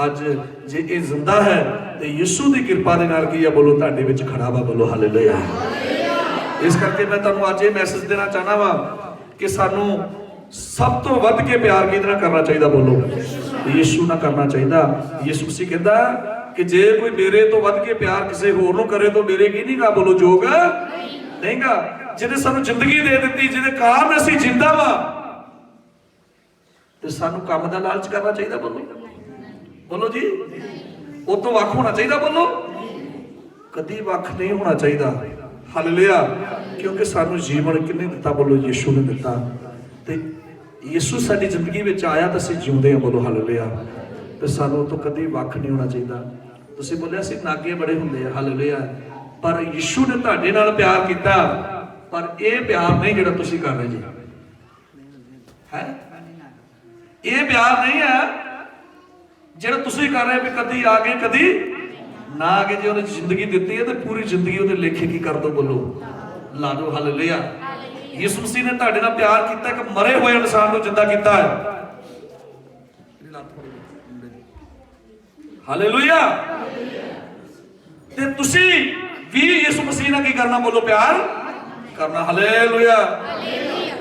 ਅੱਜ ਜੇ ਇਹ ਜ਼ਿੰਦਾ ਹੈ ਤੇ ਯਿਸੂ ਦੀ ਕਿਰਪਾ ਦੇ ਨਾਲ ਕੀ ਆ ਬੋਲੋ ਤੁਹਾਡੇ ਵਿੱਚ ਖੜਾ ਵਾ ਬੋਲੋ ਹਾਲੇਲੂਇਆ ਇਸ ਕਰਕੇ ਮੈਂ ਤੁਹਾਨੂੰ ਅੱਜ ਇਹ ਮੈਸੇਜ ਦੇਣਾ ਚਾਹਨਾ ਵਾਂ ਕਿ ਸਾਨੂੰ ਸਭ ਤੋਂ ਵੱਧ ਕੇ ਪਿਆਰ ਕਿਹਦੇ ਨਾਲ ਕਰਨਾ ਚਾਹੀਦਾ ਬੋਲੋ? ਯੀਸ਼ੂ ਨਾਲ ਕਰਨਾ ਚਾਹੀਦਾ। ਯੀਸ਼ੂ ਮਸੀਹ ਕਹਿੰਦਾ ਕਿ ਜੇ ਕੋਈ ਮੇਰੇ ਤੋਂ ਵੱਧ ਕੇ ਪਿਆਰ ਕਿਸੇ ਹੋਰ ਨੂੰ ਕਰੇ ਤਾਂ ਮੇਰੇ ਕੀ ਨਹੀਂਗਾ ਬੋਲੋ ਜੋਗ? ਨਹੀਂਗਾ? ਜਿਹਨੇ ਸਾਨੂੰ ਜ਼ਿੰਦਗੀ ਦੇ ਦਿੱਤੀ, ਜਿਹਦੇ ਕਾਰਨ ਅਸੀਂ ਜਿੰਦਾ ਵਾ। ਤੇ ਸਾਨੂੰ ਕੰਮ ਦਾ ਲਾਲਚ ਕਰਨਾ ਚਾਹੀਦਾ ਬੋਲੋ। ਬੋਲੋ ਜੀ। ਉਹ ਤੋਂ ਵੱਖ ਹੋਣਾ ਚਾਹੀਦਾ ਬੋਲੋ। ਕਦੀ ਵੱਖ ਨਹੀਂ ਹੋਣਾ ਚਾਹੀਦਾ। ਹਾਲੇਲੂਇਆ। ਕਿਉਂਕਿ ਸਾਨੂੰ ਜੀਵਨ ਕਿੰਨੇ ਦਿੱਤਾ ਬੋਲੋ, ਯੀਸ਼ੂ ਨੇ ਦਿੱਤਾ। ਤੇ ਯਿਸੂ ਸਾਡੀ ਜ਼ਿੰਦਗੀ ਵਿੱਚ ਆਇਆ ਤਾਂ ਅਸੀਂ ਜਿਉਂਦੇ ਹਾਂ ਬੋਲੋ, ਹਾਲੇਲੂਇਆ। ਤੇ ਸਾਨੂੰ ਉਹ ਤੋਂ ਕਦੀ ਵੱਖ ਨਹੀਂ ਹੋਣਾ ਚਾਹੀਦਾ। ਤੁਸੀਂ ਬੋਲਿਆ ਸੀ, ਨਾਗੇ ਬੜੇ ਹੁੰਦੇ ਆ, ਹਾਲੇਲੂਇਆ। ਪਰ ਯਿਸੂ ਨੇ ਤੁਹਾਡੇ ਨਾਲ ਪਿਆਰ ਕੀਤਾ। ਪਰ ਇਹ ਪਿਆਰ ਨਹੀਂ ਜਿਹੜਾ ਤੁਸੀਂ ਕਰ ਰਹੇ ਜੀ। ਹੈ? ਇਹ ਪਿਆਰ ਨਹੀਂ ਹੈ ਜਿਹੜਾ ਤੁਸੀਂ ਕਰ ਰਹੇ ਵੀ ਕਦੀ ਆ ਗਏ ਕਦੀ ਨਾ ਆ ਗਏ। ਜੇ ਉਹਨੇ ਜ਼ਿੰਦਗੀ ਦਿੱਤੀ ਹੈ ਤੇ ਪੂਰੀ ਜ਼ਿੰਦਗੀ ਉਹਦੇ ਲੇਖੇ ਕੀ ਕਰ ਦੋ ਬੋਲੋ। ਲਾ ਦੋ ਹਾਲੇਲੂਇਆ। ਯਿਸੂ ਮਸੀਹ ਨੇ ਤੁਹਾਡੇ ਨਾਲ ਪਿਆਰ ਕੀਤਾ ਕਿ ਮਰੇ ਹੋਏ ਇਨਸਾਨ ਨੂੰ ਜਿੰਦਾ ਕੀਤਾ ਹੈ। ਹਾਲੇਲੂਇਆ। ਤੇ ਤੁਸੀਂ ਵੀ ਯਿਸੂ ਮਸੀਹ ਨਾਲ ਕੀ ਕਰਨਾ ਬੋਲੋ ਪਿਆਰ? ਕਰਨਾ। ਹਾਲੇਲੂਇਆ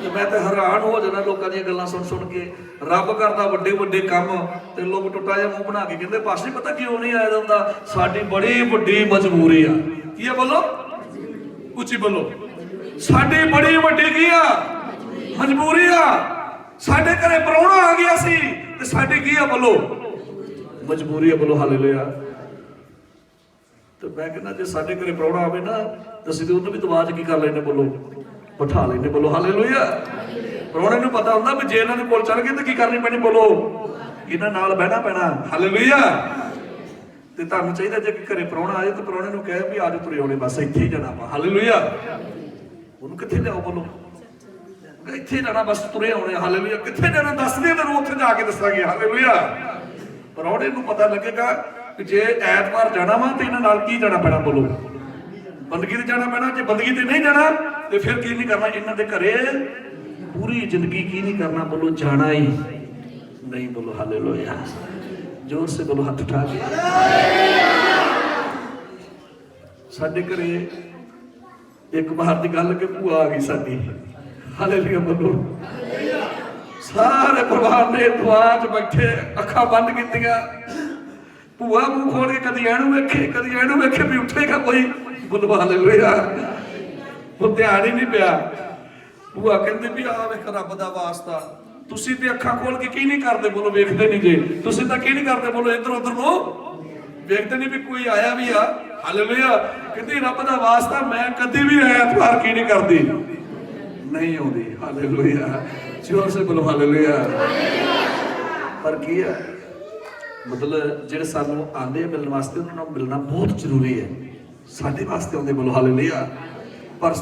ਤੇ ਮੈਂ ਤਾਂ ਹੈਰਾਨ ਹੋ ਜਾਣਾ ਲੋਕਾਂ ਦੀਆਂ ਗੱਲਾਂ ਸੁਣ ਸੁਣ ਕੇ। ਰੱਬ ਕਰਦਾ ਵੱਡੇ ਵੱਡੇ ਕੰਮ ਤੇ ਲੋਕ ਟੁੱਟਾ ਜਿਹਾ ਮੂੰਹ ਬਣਾ ਕੇ ਕਹਿੰਦੇ ਪਾਸੇ ਪਤਾ ਕਿਉਂ ਨਹੀਂ ਆਇਆ ਜਾਂਦਾ ਸਾਡੀ ਬੜੀ ਵੱਡੀ ਮਜਬੂਰੀ ਆ। ਕੀ ਆ ਬੋਲੋ? ਉੱਚੀ ਬੋਲੋ। ਸਾਡੀ ਬੜੀ ਵੱਡੀ ਕੀ ਆ? ਮਜਬੂਰੀ ਆ। ਸਾਡੇ ਘਰੇ ਪਰੌਣਾ ਆ ਗਿਆ ਸੀ ਤੇ ਸਾਡੀ ਕੀ ਆ ਬੋਲੋ? ਮਜਬੂਰੀ ਆ ਬੋਲੋ ਹਾਲੇਲੂਇਆ ਤੇ ਮੈਂ ਕਹਿੰਦਾ ਜੇ ਸਾਡੇ ਘਰੇ ਪ੍ਰਾਹੁਣਾ ਆਵੇ ਨਾ, ਤਾਂ ਅਸੀਂ ਉਹਨੂੰ ਵੀ ਦਵਾਜ ਕੀ ਕਰ ਲੈਨੇ ਬੋਲੋ? ਬਿਠਾ ਲੈਨੇ ਬੋਲੋ, ਹਾਲੇਲੂਇਆ। ਪ੍ਰਾਹੁਣੇ ਨੂੰ ਪਤਾ ਹੁੰਦਾ ਵੀ ਜੇ ਇਹਨਾਂ ਦੇ ਕੋਲ ਚੱਲ ਗਏ ਤਾਂ ਕੀ ਕਰਨੀ ਪੈਣੀ ਬੋਲੋ? ਇਹਨਾਂ ਨਾਲ ਬਹਿਣਾ ਪੈਣਾ, ਹਾਲੇਲੂਇਆ। ਤੇ ਤੁਹਾਨੂੰ ਚਾਹੀਦਾ ਜੇ ਘਰੇ ਪ੍ਰਾਹੁਣਾ ਆਏ ਤਾਂ ਪ੍ਰਾਹੁਣੇ ਨੂੰ ਕਹੇ ਵੀ ਆਜੋ ਤੁਰੇ ਆਉਣੇ, ਬਸ ਇੱਥੇ ਹੀ ਜਾਣਾ ਆਪਾਂ, ਹਾਲੇਲੂਇਆ। ਉਹਨੂੰ ਕਿੱਥੇ ਲਿਆਓ ਬੋਲੋ? ਇੱਥੇ ਜਾਣਾ, ਬਸ ਤੁਰੇ ਆਉਣੇ, ਹਾਲੇਲੂਇਆ। ਕਿੱਥੇ ਜਾਣਾ? ਦੱਸ ਦੇ ਤੈਨੂੰ ਉੱਥੇ ਜਾ ਕੇ ਦੱਸਾਂਗੇ, ਹਾਲੇਲੂਇਆ। ਪਰੌਣੇ ਨੂੰ ਪਤਾ ਲੱਗੇਗਾ ਕਿ ਜੇ ਐਤਵਾਰ ਜਾਣਾ ਵਾ ਤੇ ਇਹਨਾਂ ਨਾਲ ਕੀ ਜਾਣਾ ਪੈਣਾ ਬੋਲੋ? ਬੰਦਗੀ ਤੇ ਜਾਣਾ ਪੈਣਾ, ਜੇ ਬੰਦਗੀ ਤੇ ਨਹੀਂ ਜਾਣਾ, ਤੇ ਫਿਰ ਕੀ ਨਹੀਂ ਕਰਨਾ? ਇਹਨਾਂ ਦੇ ਘਰੇ ਪੂਰੀ ਜ਼ਿੰਦਗੀ ਕੀ ਨਹੀਂ ਕਰਨਾ? ਬੋਲੋ, ਜਾਣਾ ਹੀ ਨਹੀਂ, ਬੋਲੋ, ਹਾਲੇਲੂਇਆ। ਜ਼ੋਰ ਸੇ ਬੋਲੋ, ਹੱਥ ਉਠਾ ਕੇ। ਸਾਡੇ ਘਰੇ ਇੱਕ ਬਾਹਰ ਦੀ ਗੱਲ ਕਿ ਭੂਆ ਆ ਗਈ ਸਾਡੀ। ਹਾਲੇਲੂਇਆ, ਬੋਲੋ। ਸਾਰੇ ਪਰਿਵਾਰ ਨੇ ਦੁਆ 'ਚ ਬੈਠੇ, ਅੱਖਾਂ ਬੰਦ ਕੀਤੀਆਂ। ਭੂਆ ਮੂੰਹ ਖੋਲ ਕੇ ਕਦੀ ਇਹਨੂੰ ਵੇਖੇ, ਕਦੀ ਇਹਨੂੰ ਵੇਖੇ ਵੀ ਉੱਠੇਗਾ ਕੋਈ ਬੁਲਵਾ ਹਾਲੇਲੂਇਆ ਉਹ ਧਿਆਨ ਹੀ ਨਹੀਂ ਪਿਆ। ਭੂਆ ਕਹਿੰਦੇ ਵੀ ਆ ਵੇਖ ਰੱਬ ਦਾ ਵਾਸਤਾ। ਤੁਸੀਂ ਤੇ ਅੱਖਾਂ ਖੋਲ ਕੇ ਕੀ ਨਹੀਂ ਕਰਦੇ ਬੋਲੋ, ਵੇਖਦੇ ਨਹੀਂ ਜੇ। ਤੁਸੀਂ ਤਾਂ ਕੀ ਨਹੀਂ ਕਰਦੇ ਬੋਲੋ ਇੱਧਰ ਉੱਧਰ ਨੂੰ। ਵੇਖਦੇ ਨਹੀਂ ਵੀ ਕੋਈ ਆਇਆ ਵੀ ਆ। ਹਾਲੇਲੂਇਆ। ਕਹਿੰਦੀ ਰੱਬ ਦਾ ਵਾਸਤਾ, ਮੈਂ ਕਦੇ ਵੀ ਐਤਵਾਰ ਕੀ ਨਹੀਂ ਕਰਦੀ। ਨਹੀਂ ਆਉਂਦੀ। ਹਾਲੇਲੂਇਆ। ਜੋਰ ਸੇ ਬੋਲੋ, ਹਾਲੇਲੂਇਆ। ਪਰ ਕੀ ਹੈ ਮਤਲਬ ਜਿਹੜੇ ਸਾਨੂੰ ਆਂਦੇ ਆ ਮਿਲਣ ਵਾਸਤੇ, ਉਹਨਾਂ ਨਾਲ ਮਿਲਣਾ ਬਹੁਤ ਜ਼ਰੂਰੀ ਹੈ। ਸਾਡੇ ਵਾਸਤੇ ਆਉਂਦੇ ਬੋਲੋ, ਹਾਲੇਲੂਇਆ। ਪਰ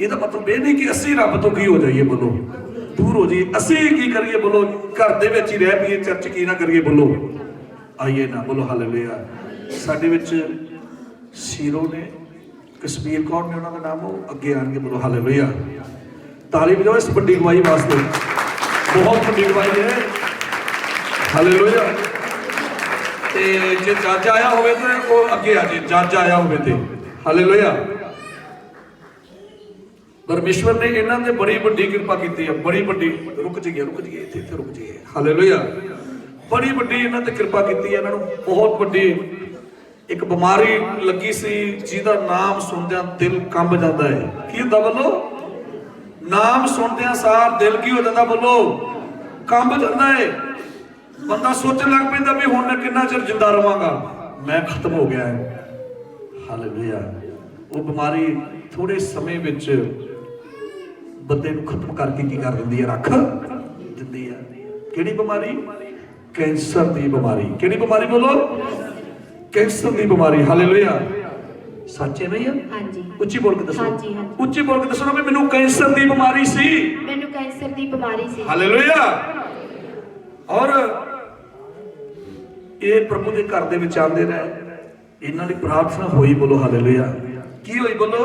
ਇਹਦਾ ਮਤਲਬ ਇਹ ਨਹੀਂ ਕਿ ਅਸੀਂ ਰੱਬ ਤੋਂ ਕੀ ਹੋ ਜਾਈਏ ਬੋਲੋ। ਦੂਰ ਹੋ ਜਾਈਏ। ਅਸੀਂ ਕੀ ਕਰੀਏ ਬੋਲੋ? ਘਰ ਦੇ ਵਿੱਚ ਹੀ ਰਹਿ ਪਈਏ ਚਰਚ ਕੀ ਨਾ ਕਰੀਏ ਬੋਲੋ। ਆਈਏ ਨਾ ਬੋਲੋ, ਹਾਲੇਲੂਇਆ। ਸਾਡੇ ਵਿੱਚ ਸੀਰੋ ਨੇ, ਕਸ਼ਮੀਰ ਕੌਰ ਨੇ ਉਹਨਾਂ ਦਾ ਨਾਮ, ਉਹ ਅੱਗੇ ਆਣਗੇ ਬੋਲੋ, ਹਾਲੇਲੂਇਆ। ਤਾਲੀ ਵਜਾਓ ਇਸ ਵੱਡੀ ਗਵਾਹੀ ਵਾਸਤੇ। ਬਹੁਤ ਵੱਡੀ ਗਵਾਹੀ ਹੈ। ਹਾਲੇਲੂਇਆ। ਤੇ ਜੇ ਜੱਜ ਆਇਆ ਹੋਵੇ ਤਾਂ ਉਹ ਅੱਗੇ ਆ ਜੇ, ਜੱਜ ਆਇਆ ਹੋਵੇ ਤੇ। ਹਾਲੇਲੂਇਆ ਪਰਮੇਸ਼ਵਰ ਨੇ ਇਹਨਾਂ ਤੇ ਬੜੀ ਵੱਡੀ ਕਿਰਪਾ ਕੀਤੀ ਹੈ ਬੜੀ ਵੱਡੀ, ਰੁਕ ਜਾਈਏ ਰੁਕ ਜਾਈਏ, ਇੱਥੇ ਇੱਥੇ ਰੁਕ ਜਾਈਏ। ਹਾਲੇਲੂਇਆ ਬੜੀ ਵੱਡੀ ਇਹਨਾਂ ਤੇ ਕਿਰਪਾ ਕੀਤੀ ਹੈ ਇਹਨਾਂ ਨੂੰ ਬਹੁਤ ਵੱਡੀ। ਇੱਕ ਬਿਮਾਰੀ ਲੱਗੀ ਸੀ, ਜਿਹਦਾ ਨਾਮ ਸੁਣਦਿਆਂ ਦਿਲ ਕੰਬ ਜਾਂਦਾ ਹੈ ਕੀ ਹੁੰਦਾ ਬੋਲੋ? ਨਾਮ ਸੁਣਦਿਆਂ ਸਾਰ ਦਿਲ ਕੀ ਹੋ ਜਾਂਦਾ ਬੋਲੋ? ਕੰਬ ਜਾਂਦਾ ਹੈ ਬੰਦਾ ਸੋਚਣ ਲੱਗ ਪੈਂਦਾ ਵੀ ਹੁਣ ਮੈਂ ਕਿੰਨਾ ਚਿਰ ਜਿੰਦਾ ਰਵਾਂਗਾ। ਮੈਂ ਖਤਮ ਹੋ ਗਿਆ ਹਾਂ। ਹਾਲੇਲੂਇਆ। ਉਹ ਬਿਮਾਰੀ ਥੋੜੇ ਸਮੇਂ ਵਿੱਚ ਬੰਦੇ ਨੂੰ ਖਤਮ ਕਰਕੇ ਕੀ ਕਰ ਦਿੰਦੀ ਹੈ? ਰੱਖ ਦਿੰਦੀ ਹੈ। ਕਿਹੜੀ ਬਿਮਾਰੀ? ਕੈਂਸਰ ਦੀ ਬਿਮਾਰੀ। ਕਿਹੜੀ ਬਿਮਾਰੀ ਬੋਲੋ? ਕੈਂਸਰ ਦੀ ਬਿਮਾਰੀ। ਹਾਲੇਲੂਇਆ। ਸੱਚੇ ਨਹੀਂ ਆ? ਹਾਂਜੀ। ਉੱਚੀ ਬੋਲ ਕੇ ਦੱਸੋ। ਹਾਂਜੀ, ਹਾਂਜੀ। ਉੱਚੀ ਬੋਲ ਕੇ ਦੱਸੋ ਵੀ ਮੈਨੂੰ ਕੈਂਸਰ ਦੀ ਬਿਮਾਰੀ ਸੀ। ਮੈਨੂੰ ਕੈਂਸਰ ਦੀ ਬਿਮਾਰੀ ਸੀ। ਹਾਲੇਲੂਇਆ। ਔਰ ਇਹ ਪ੍ਰਭੂ ਦੇ ਘਰ ਦੇ ਵਿੱਚ ਆਉਂਦੇ ਰਹੇ ਇਹਨਾਂ ਦੀ ਪ੍ਰਾਰਥਨਾ ਹੋਈ ਬੋਲੋ, ਹਾਲੇਲੂਇਆ। ਕੀ ਹੋਈ ਬੋਲੋ?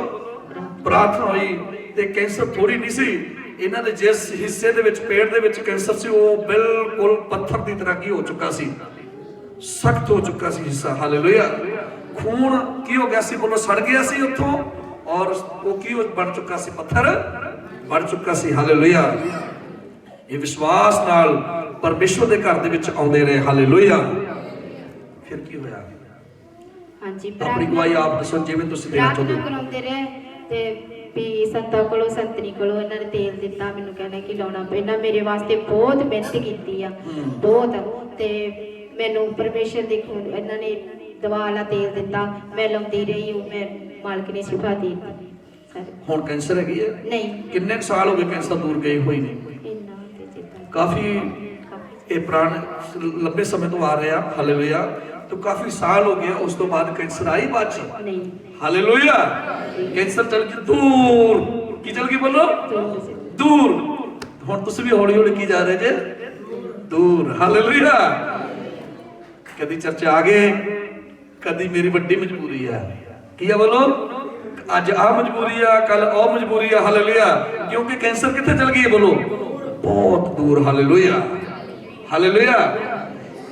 ਪ੍ਰਾਰਥਨਾ ਹੋਈ ਤੇ ਕੈਂਸਰ ਥੋੜੀ ਨਹੀਂ ਸੀ। ਇਹਨਾਂ ਦੇ ਜਿਸ ਹਿੱਸੇ ਦੇ ਵਿੱਚ, ਪੇਟ ਦੇ ਵਿੱਚ ਕੈਂਸਰ ਸੀ, ਉਹ ਬਿਲਕੁਲ ਪੱਥਰ ਦੀ ਤਰ੍ਹਾਂ ਕੀ ਹੋ ਚੁੱਕਾ ਸੀ? ਸਖਤ ਹੋ ਚੁੱਕਾ ਸੀ ਹਿੱਸਾ, ਹਾਲੇਲੂਇਆ। ਖੂਨ ਕੀ ਹੋ ਗਿਆ ਸੀ ਬੋਲੋ, ਸੜ ਗਿਆ ਸੀ ਉੱਥੋਂ ਔਰ ਉਹ ਕੀ ਉਹ ਬਣ ਚੁੱਕਾ ਸੀ? ਪੱਥਰ ਬਣ ਚੁੱਕਾ ਸੀ, ਹਾਲੇਲੂਇਆ। ਇਹ ਵਿਸ਼ਵਾਸ ਨਾਲ ਪਰਮੇਸ਼ਵਰ ਦੇ ਘਰ ਦੇ ਵਿੱਚ ਆਉਂਦੇ ਰਹੇ, ਹਾਲੇਲੂਇਆ। ਫਿਰ ਕੀ ਹੋਇਆ? ਹਾਂਜੀ ਆਪਣੀ ਗਵਾਹੀ ਆਪ ਦੱਸੋ ਜਿਵੇਂ ਤੁਸੀਂ ਦੇਣਾ ਚਾਹੁੰਦੇ ਹੋ। ਕਰਾਉਂਦੇ ਰਹੇ ਤੇ ਵੀ ਸੰਤਾਂ ਕੋਲੋਂ ਸੰਤਨੀ ਕੋਲੋਂ ਇਹਨਾਂ ਨੇ ਤੇਲ ਦਿੱਤਾ ਮੈਨੂੰ ਕਹਿੰਦੇ ਕਿ ਲਾਉਣਾ। ਇਹਨਾਂ ਮੇਰੇ ਵਾਸਤੇ ਬਹੁਤ ਮਿਹਨਤ ਕੀਤੀ ਆ। ਬਹੁਤ। ਤੇ ਮੈਨੂੰ ਪਰਮੇਸ਼ਰ ਦੇ ਇਹਨਾਂ ਨੇ ਦਵਾ ਵਾਲਾ ਤੇਲ ਦਿੱਤਾ ਮੈਂ ਲਾਉਂਦੀ ਰਹੀ ਉਹ ਮੈਂ ਮਾਲਕ ਨੇ ਸ਼ਿਫਾ ਦੇ ਦਿੱਤੀ। ਹੁਣ ਕੈਂਸਰ ਹੈਗੀ ਹੈ? ਨਹੀਂ। ਕਿੰਨੇ ਸਾਲ ਹੋ ਗਏ ਕੈਂਸਰ ਦੂਰ ਗਈ ਹੋਈ ਜਿੱਦਾਂ। ਕਾਫੀ ਇਹ ਪ੍ਰਾਣ ਲੰਬੇ ਸਮੇਂ ਤੋਂ ਆ ਰਿਹਾ ਹਾਲੇਲੂਇਆ ਤੋਂ ਕਾਫੀ ਸਾਲ ਹੋ ਗਏ ਉਸ ਤੋਂ ਬਾਅਦ ਕੈਂਸਰ ਆਈ ਬਾਅਦ ਚ ਨਹੀਂ ਹਾਲੇਲੂਇਆ ਕੈਂਸਰ ਚਲ ਗਿਆ ਦੂਰ ਕੀ ਚਲ ਗਈ ਬੋਲੋ ਦੂਰ ਹੁਣ ਤੁਸੀਂ ਵੀ ਹੌਲੀ ਹੌਲੀ ਕੀ ਜਾ ਰਹੇ ਜੇ ਦੂਰ ਹਾਲੇਲੂਇਆ ਕਦੀ ਚਰਚਾ ਆ ਗਏ ਕਦੀ ਮੇਰੀ ਵੱਡੀ ਮਜਬੂਰੀ ਆ ਕੀ ਆ ਬੋਲੋ ਅੱਜ ਆ ਮਜਬੂਰੀ ਆ ਕੱਲ ਉਹ ਮਜਬੂਰੀ ਆ ਹਾਲੇਲੂਇਆ ਕਿਉਂਕਿ ਕੈਂਸਰ ਕਿੱਥੇ ਚਲ ਗਈ ਬੋਲੋ ਬਹੁਤ ਦੂਰ ਹਾਲੇਲੂਇਆ ਹਾਲੇਲੂਇਆ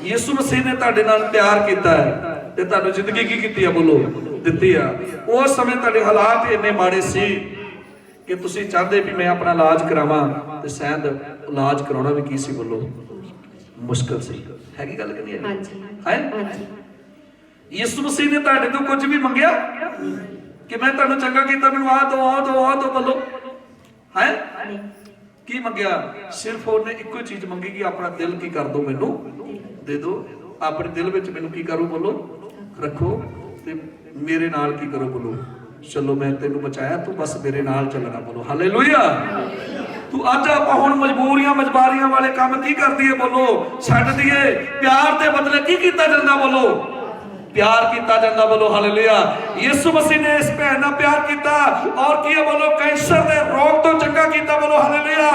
ਯਿਸੂ ਮਸੀਹ ਨੇ ਤੁਹਾਡੇ ਨਾਲ ਪਿਆਰ ਕੀਤਾ ਹੈ ਤੇ ਤੁਹਾਨੂੰ ਜ਼ਿੰਦਗੀ ਕੀ ਕੀਤੀ ਆ ਬੋਲੋ? ਦਿੱਤੀ ਆ। ਉਸ ਸਮੇਂ ਤੁਹਾਡੇ ਹਾਲਾਤ ਇੰਨੇ ਮਾੜੇ ਸੀ ਕਿ ਤੁਸੀਂ ਚਾਹਦੇ ਵੀ ਮੈਂ ਆਪਣਾ ਇਲਾਜ ਕਰਾਵਾਂ ਤੇ ਸ਼ਾਇਦ ਇਲਾਜ ਕਰਾਉਣਾ ਵੀ ਕੀ ਸੀ ਬੋਲੋ? ਮੁਸ਼ਕਲ ਸੀ। ਹੈਗੀ ਗੱਲ ਕਿ ਨਹੀਂ? ਹਾਂਜੀ। ਹੈ? ਹਾਂਜੀ। ਯਿਸੂ ਮਸੀਹ ਨੇ ਤੁਹਾਡੇ ਤੋਂ ਕੁਝ ਵੀ ਮੰਗਿਆ? ਕਿ ਮੈਂ ਤੁਹਾਨੂੰ ਚੰਗਾ ਕੀਤਾ ਮੈਨੂੰ ਆਹ ਦੋ ਆਹ ਦੋ ਆਹ ਦੋ ਬੋਲੋ। ਹੈ? ਕੀ ਮੰਗਿਆ? ਸਿਰਫ ਉਹਨੇ ਇੱਕੋ ਚੀਜ਼ ਮੰਗੀ ਕਿ ਆਪਣਾ ਦਿਲ ਕੀ ਕਰ ਦੋ ਮੈਨੂੰ? ਦੇ ਦਿਓ। ਆਪਣੇ ਦਿਲ ਵਿੱਚ ਮੈਨੂੰ ਕੀ ਕਰੋ ਬੋਲੋ? ਰੱਖੋ ਤੇ ਮੇਰੇ ਨਾਲ ਕੀ ਕਰੋ ਬੋਲੋ? ਚਲੋ, ਮੈਂ ਤੈਨੂੰ ਬਚਾਇਆ, ਤੂੰ ਬਸ ਮੇਰੇ ਨਾਲ ਚੱਲਣਾ ਬੋਲੋ। ਹਾਲੇਲੂਇਆ ਤੂੰ ਅੱਜ ਆਪਾਂ ਹੁਣ ਮਜਬੂਰੀਆਂ, ਮਜਬਾਰੀਆਂ ਵਾਲੇ ਕੰਮ ਕੀ ਕਰਦੀ ਏ ਬੋਲੋ? ਛੱਡ ਦਈਏ। ਪਿਆਰ ਦੇ ਬਦਲੇ ਕੀ ਕੀਤਾ ਜਾਂਦਾ ਬੋਲੋ? ਪਿਆਰ ਕੀਤਾ ਜਾਂਦਾ ਬੋਲੋ ਹਾਲੇਲੂਇਆ ਯਿਸੂ ਮਸੀਹ ਨੇ ਇਸ ਭੈਣ ਨਾਲ ਪਿਆਰ ਕੀਤਾ। ਔਰ ਕੀ ਹੈ ਬੋਲੋ? ਕੈਂਸਰ ਦੇ ਰੋਗ ਤੋਂ ਚੰਗਾ ਕੀਤਾ ਬੋਲੋ ਹਾਲੇਲੂਇਆ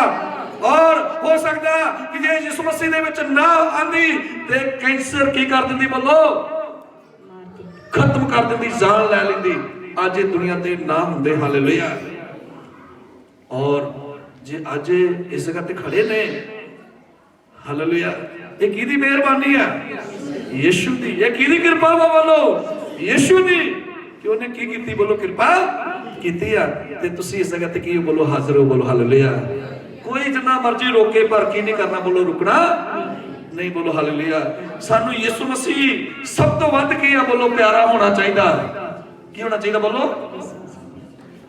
ਔਰ ਹੋ ਸਕਦਾ ਕਿ ਜੇ ਯਿਸੂ ਮਸੀਹ ਦੇ ਵਿੱਚ ਨਾ ਆਂਦੀ, ਤੇ ਕੈਂਸਰ ਕੀ ਕਰ ਦਿੰਦੀ ਬੋਲੋ? ਖਤਮ ਕਰ ਦਿੰਦੀ, ਜਾਨ ਲੈ ਲੈਂਦੀ। ਅੱਜ ਇਹ ਦੁਨੀਆ ਤੇ ਨਾ ਹੁੰਦੇ, ਹਾਲੇਲੂਇਆ। ਔਰ ਜੇ ਅੱਜ ਇਸ ਜਗ੍ਹਾ ਤੇ ਖੜੇ ਨੇ, ਹਾਲੇਲੂਇਆ। ਇਹ ਕਿਹਦੀ ਮਿਹਰਬਾਨੀ ਆ? ਯੀਸ਼ੂ ਦੀ। ਇਹ ਕਿਹਦੀ ਕਿਰਪਾ ਵਾ ਬੋਲੋ? ਯੀਸ਼ੂ ਦੀ। ਕਿ ਉਹਨੇ ਕੀ ਕੀਤੀ ਬੋਲੋ? ਕਿਰਪਾ ਕੀਤੀ ਆ। ਤੇ ਤੁਸੀਂ ਇਸ ਜਗ੍ਹਾ ਤੇ ਕੀ ਬੋਲੋ? ਹਾਜ਼ਰ ਹੋ ਬੋਲੋ? ਹਾਲੇਲੂਇਆ। ਕੋਈ ਜਿੰਨਾ ਮਰਜ਼ੀ ਰੋਕੇ ਪਰ ਕੀ ਨਹੀਂ ਕਰਨਾ? ਬੋਲੋ ਰੁਕਣਾ? ਨਹੀਂ ਬੋਲੋ ਹਾਲੇਲੂਇਆ। ਸਾਨੂੰ ਯਿਸੂ ਮਸੀਹ ਸਭ ਤੋਂ ਵੱਧ ਕੀ ਆ? ਬੋਲੋ ਪਿਆਰਾ ਹੋਣਾ ਚਾਹੀਦਾ। ਕੀ ਹੋਣਾ ਚਾਹੀਦਾ ਬੋਲੋ?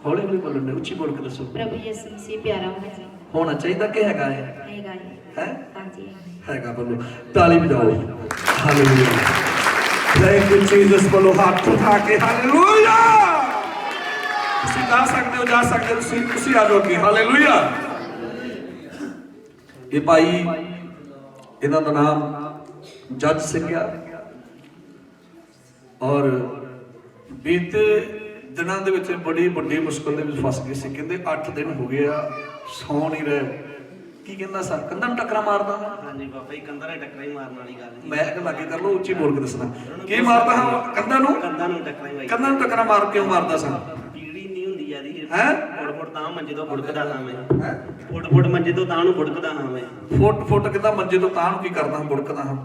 ਹੌਲੀ ਹੌਲੀ ਬੋਲੋ ਨੇ ਉੱਚੀ ਬੋਲ ਕੇ ਦੱਸੋ। ਪ੍ਰਭੂ ਯਿਸੂ ਮਸੀਹ ਪਿਆਰਾ ਹੋਣਾ ਚਾਹੀਦਾ। ਹੋਣਾ ਚਾਹੀਦਾ ਕਿ ਹੈਗਾ ਹੈ ਹੈਗਾ ਹੈ ਹੈ? ਹਾਂਜੀ ਹੈਗਾ ਬੋਲੋ। ਤਾਲੀ ਵਜਾਓ। ਹਾਲੇਲੂਇਆ। ਥੈਂਕ ਯੂ ਜੀਸਸ ਬੋਲੋ ਹੱਥ ਉਠਾ ਕੇ ਹਾਲੇਲੂਇਆ। ਤੁਸੀਂ ਜਾ ਸਕਦੇ ਹੋ ਜਾ ਸਕਦੇ ਹੋ ਤੁਸੀਂ ਤੁਸੀਂ ਆ ਜਾਓ ਅੱਗੇ। ਹਾਲੇਲੂਇਆ। ਇਹ ਭਾਈ ਇਹਨਾਂ ਦਾ ਨਾਮ ਜੱਜ ਸਿੰਘ ਆ ਔਰ ਬੀਤੇ ਦਿਨਾਂ ਦੇ ਵਿੱਚ ਬੜੀ ਵੱਡੀ ਮੁਸ਼ਕਲ ਦੇ ਵਿੱਚ ਫਸ ਗਏ ਸੀ। ਕਹਿੰਦੇ 8 ਦਿਨ ਹੋ ਗਏ ਆ ਸੌ ਨਹੀਂ ਰਹੇ। ਕੀ ਕਹਿੰਦਾ ਸਰ? ਕੰਧਾਂ ਨੂੰ ਟੱਕਰਾਂ ਮਾਰਦਾ? ਹਾਂਜੀ ਬਾਬਾ ਜੀ ਕੰਧਾਂ ਨਾਲ ਟੱਕਰਾਂ ਹੀ ਮਾਰਨ ਵਾਲੀ ਗੱਲ ਨਹੀਂ ਮੈਂ ਕਿ ਲਾਗੇ ਕਰ ਲੋ ਉੱਚੀ ਬੋਲ ਕੇ ਦੱਸਣਾ। ਕੀ ਮਾਰਦਾ ਹਾਂ? ਕੰਧਾਂ ਨੂੰ? ਕੰਧਾਂ ਨੂੰ ਟੱਕਰਾਂ ਹੀ ਬਾਈ ਕੰਧਾਂ ਨੂੰ ਟੱਕਰਾਂ ਮਾਰ ਕਿਉਂ ਮਾਰਦਾ ਸਾਂ ਪੀੜੀ ਨਹੀਂ ਹੁੰਦੀ ਜਿਆਦੀ ਹੈਂ? ਫੁੱਟ ਫੁੱਟ ਤਾਂ ਮੰਜੇ ਤੋਂ ਫੁੜਕਦਾ ਹਾਂ ਮੈਂ। ਹੈ? ਫੁੱਟ ਫੁੱਟ ਮੰਜੇ ਤੋਂ ਤਾਂ ਨੂੰ ਫੁੜਕਦਾ ਹਾਂ ਮੈਂ। ਫੁੱਟ ਫੁੱਟ ਕਿਦਾਂ ਮੰਜੇ ਤੋਂ ਤਾਂ ਨੂੰ ਕੀ ਕਰਦਾ ਹਾਂ ਬੁੜਕਦਾ ਹਾਂ।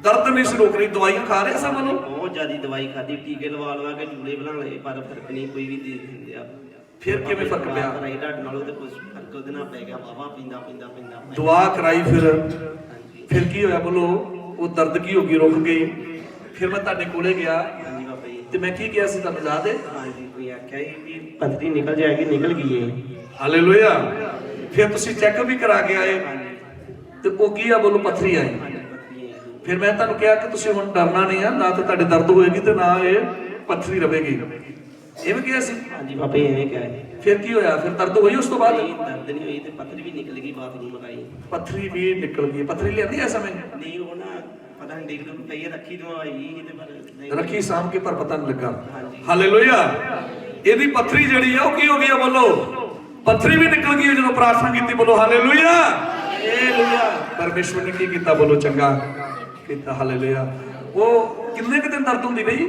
ਦਰਦ ਨਹੀਂ ਸੀ ਰੋਕ ਰਹੀ ਦਵਾਈਆਂ ਖਾ ਰਿਹਾ ਸਾਂ ਮਨੋਂ ਬਹੁਤ ਜ਼ਿਆਦੀ ਦਵਾਈ ਖਾਦੀ ਟੀਕੇ ਲਵਾ ਲਵਾ ਕੇ ਜੂਲੇ ਬਣਾ ਲਏ ਪਰ ਫ਼ਰਕ ਨਹੀਂ ਕੋਈ ਵੀ ਦੇ ਦਿੰਦੇ ਆ। ਫਿਰ ਕਿਵੇਂ ਫ਼ਰਕ ਪਿਆ? ਕਰਾਈ ਢੱਡ ਨਾਲੋਂ ਤੇ ਕੁਝ ਫ਼ਰਕ ਉਹਦੇ ਨਾਲ ਪੈ ਗਿਆ ਵਾਵਾ ਪਿੰਦਾ ਪਿੰਦਾ ਪਿੰਦਾ। ਦੁਆ ਕਰਾਈ ਫਿਰ। ਫਿਰ ਕੀ ਹੋਇਆ ਬੋਲੋ ਉਹ ਦਰਦ ਕੀ ਹੋ ਗਈ ਰੁਕ ਗਈ। ਫਿਰ ਮੈਂ ਤੁਹਾਡੇ ਕੋਲੇ ਗਿਆ। ਬਾਬਾ ਤੇ ਮੈਂ ਕੀ ਕਿਹਾ ਸੀ ਤੁਹਾਨੂੰ ਯਾਦ ਹੈ? ਹਾਂਜੀ ਕੋਈ ਆਖਿਆ ਵੀ ਨਿਕਲ ਜਾਏਗੀ ਨਿਕਲ ਗਈ ਏ। ਹਾਲੇਲੂਇਆ। ਫਿਰ ਤੁਸੀਂ ਚੈੱਕ ਵੀ ਕਰਾ ਕੇ ਆਏ। ਤੇ ਉਹ ਕੀ ਆ ਬੋਲੋ ਪੱਥਰੀ ਆਈ। ਫਿਰ ਮੈਂ ਤੁਹਾਨੂੰ ਕਿਹਾ ਕਿ ਤੁਸੀਂ ਹੁਣ ਡਰਨਾ ਨਹੀਂ ਆ ਨਾ ਤੇ ਤੁਹਾਡੇ ਦਰਦ ਹੋਏਗੀ ਤੇ ਨਾ ਇਹ ਪੱਥਰੀ ਰਵੇਗੀ। ਇਹ ਵੀ ਕਿਹਾ ਸੀ? ਹਾਂਜੀ ਬਾਬਾ ਜੀ ਐਵੇਂ ਕਿਹਾ ਹੈ ਫਿਰ ਕੀ ਹੋਇਆ? ਫਿਰ ਦਰਦ ਹੋਈ ਉਸ ਤੋਂ ਬਾਅਦ? ਨਹੀਂ, ਦਰਦ ਨਹੀਂ ਹੋਈ ਤੇ ਪੱਥਰੀ ਵੀ ਨਿਕਲ ਗਈ ਬਾਥਰੂਮ ਲਗਾਈ। ਪੱਥਰੀ ਵੀ ਨਿਕਲ ਗਈ। ਪੱਥਰੀ ਲਿਆਂਦੀ ਐ ਸਮੇਂ? ਨਹੀਂ ਉਹ ਨਾ ਪਤਾ ਨਹੀਂ ਪਈ ਰੱਖੀ ਦਵਾਈ ਤੇ ਪਰ ਨਹੀਂ- ਰੱਖੀ ਸਾਂਭ ਕੇ ਪਰ ਪਤਾ ਨਹੀਂ ਲੱਗਾ। ਹਾਲੇਲੂਇਆ। ਇਹਦੀ ਪੱਥਰੀ ਜਿਹੜੀ ਆ ਉਹ ਕੀ ਹੋ ਗਈ ਆ ਬੋਲੋ? ਪੱਥਰੀ ਵੀ ਨਿਕਲ ਗਈ ਜਦੋਂ ਪ੍ਰਾਰਥਨਾ ਕੀਤੀ ਬੋਲੋ ਹਾਲੇਲੂਇਆ। ਹਾਲੇਲੂਇਆ। ਪਰਮੇਸ਼ਵਰ ਨੇ ਕੀ ਕੀਤਾ ਬੋਲੋ ਚੰਗਾ। ਕੀਤਾ ਹਾਲੇਲੂਇਆ। ਉਹ ਕਿੰਨੇ ਕੁ ਦਿਨ ਦਰਦ ਹੁੰਦੀ ਬਈ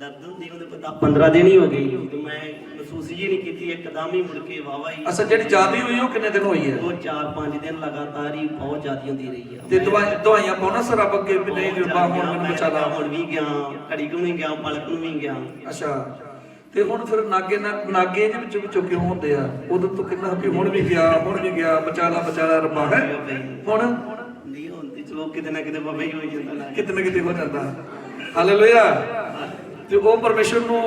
ਦਰਦ ਹੁੰਦੀ ਉਹਦੇ ਪਤਾ 15 ਦਿਨ ਹੀ ਹੋ ਗਏ ਜਦੋਂ ਮੈਂ ਮਹਿਸੂਸ ਹੀ ਨਹੀਂ ਕੀਤੀ ਇੱਕਦਮ ਹੀ ਮੁੜ ਕੇ ਵਾਵਾ ਹੀ। ਅਸਲ ਜਿਹੜੀ ਜਿਆਦੀ ਹੋਈ ਉਹ ਕਿੰਨੇ ਦਿਨ ਹੋਈ ਹੈ? ਉਹ 4-5 ਦਿਨ ਲਗਾਤਾਰ ਹੀ ਬਹੁਤ ਜ਼ਿਆਦੀ ਹੁੰਦੀ ਰਹੀ ਆ। ਤੇ ਦਵਾਈ ਦਵਾਈਆਂ ਪਾਉਣਾ ਸਰ ਰੱਬ ਅੱਗੇ ਵੀ ਨਹੀਂ ਕਿਰਪਾ ਹੁਣ ਮੈਨੂੰ ਮੈਂ ਬਚਾ ਲਾ। ਹੁਣ ਵੀ ਗਿਆ ਘੜੀ ਨੂੰ ਵੀ ਗਿਆ ਪਲਕ ਨੂੰ ਵੀ ਗਿਆ। ਅੱਛਾ ਤੇ ਹੁਣ ਫਿਰ ਨਾਗੇ ਨਾਗੇ ਦੇ ਵਿੱਚੋਂ ਵਿੱਚੋਂ ਕਿਉਂ ਹੁੰਦੇ ਆ ਉਦੋਂ ਤੋਂ ਕਿੰਨਾ ਵੀ ਹੁਣ ਵੀ ਗਿਆ ਹੁਣ ਵੀ ਗਿਆ ਬਚਾਲਾ ਬਚਾਲਾ ਰੱਬਾ ਹੈ? ਹੁਣ? ਨਹੀਂ ਤੇ ਚਲੋ ਕਿਤੇ ਨਾ ਕਿਤੇ ਬਾਬਾ ਹੀ ਹੋਈ ਜਾਂਦਾ ਕਿਤੇ ਨਾ ਕਿਤੇ ਹੋ ਜਾਂਦਾ। ਹਾਲੇਲੂਇਆ। ਤੇ ਉਹ ਪਰਮੇਸ਼ਰ ਨੂੰ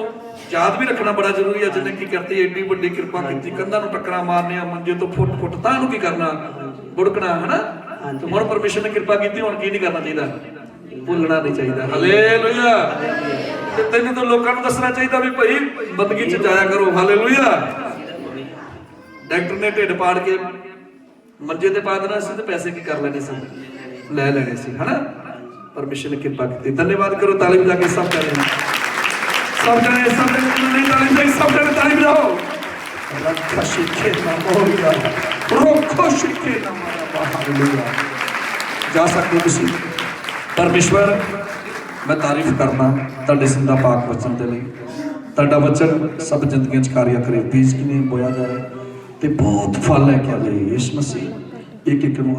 ਯਾਦ ਵੀ ਰੱਖਣਾ ਬੜਾ ਜ਼ਰੂਰੀ ਹੈ ਜਿਹਨੇ ਕੀ ਕਰਤੀ ਏਡੀ ਵੱਡੀ ਕਿਰਪਾ ਕੀਤੀ ਕੰਧਾਂ ਨੂੰ ਟੱਕਰਾਂ ਮਾਰਨੀਆਂ ਮੰਜੇ ਤੋਂ ਫੁੱਟ ਫੁੱਟ ਤਾਂ ਨੂੰ ਕੀ ਕਰਨਾ? ਬੁੜਕਣਾ ਹਨਾ? ਤੇ ਹੁਣ ਪਰਮੇਸ਼ਰ ਨੇ ਕਿਰਪਾ ਕੀਤੀ ਹੁਣ ਕੀ ਨਹੀਂ ਕਰਨਾ ਚਾਹੀਦਾ? ਭੁੱਲਣਾ ਨਹੀਂ ਚਾਹੀਦਾ। ਹਾਲੇਲੂਇਆ! ਤੇ ਤੈਨੂੰ ਤਾਂ ਲੋਕਾਂ ਨੂੰ ਦੱਸਣਾ ਚਾਹੀਦਾ ਵੀ ਭਾਈ ਬੰਦਗੀ ਚ ਜਾਇਆ ਕਰੋ। ਹਾਲੇਲੂਇਆ! ਡਾਕਟਰ ਨੇ ਢਿੱਡ ਪਾੜ ਕੇ ਮੰਜੇ ਤੇ ਪਾ ਦੇਣਾ ਸੀ ਤੇ ਪੈਸੇ ਕੀ ਕਰ ਲੈਣੇ ਸੀ ਲੈ ਲੈਣੇ ਸੀ ਹਨਾ? ਪਰਮੇਸ਼ਰ ਨੇ ਕਿਰਪਾ ਕੀਤੀ। ਧੰਨਵਾਦ ਕਰੋ ਤਾਲੀ ਵਜਾ ਕੇ ਸਭ ਜਣੇ ਸਭ ਜਣੇ ਸਭ ਜਣੇ ਤਾਲੀ ਵਜਾਈ ਸਭ ਜਣੇ ਤਾਲੀ ਵਜਾਓ ਰੱਖਾ ਸ਼ਿਕੇ ਨਾ ਮੋਰੀਆ ਰੋਖੋ ਸ਼ਿਕੇ ਨਾ ਮਾਰਾ ਹਾਲੇਲੂਇਆ ਜਾ ਸਕਦੇ ਹੋ ਤੁਸੀਂ ਪਰਮੇਸ਼ਵਰ ਮੈਂ ਤਾਰੀਫ ਕਰਨਾ ਤੁਹਾਡੇ ਸਿੰਦਾ ਪਾਕ ਵਚਨ ਦੇ ਲਈ ਤੁਹਾਡਾ ਵਚਨ ਸਭ ਜ਼ਿੰਦਗੀਆਂ ਚ ਕਾਰਿਆ ਕਰੇ ਬੀਜ ਕਿਵੇਂ ਬੋਇਆ ਜਾਏ ਤੇ ਬਹੁਤ ਫਲ ਲੈ ਕੇ ਆਵੇ ਇਸ ਮਸੀਹ ਇੱਕ ਇੱਕ ਨੂੰ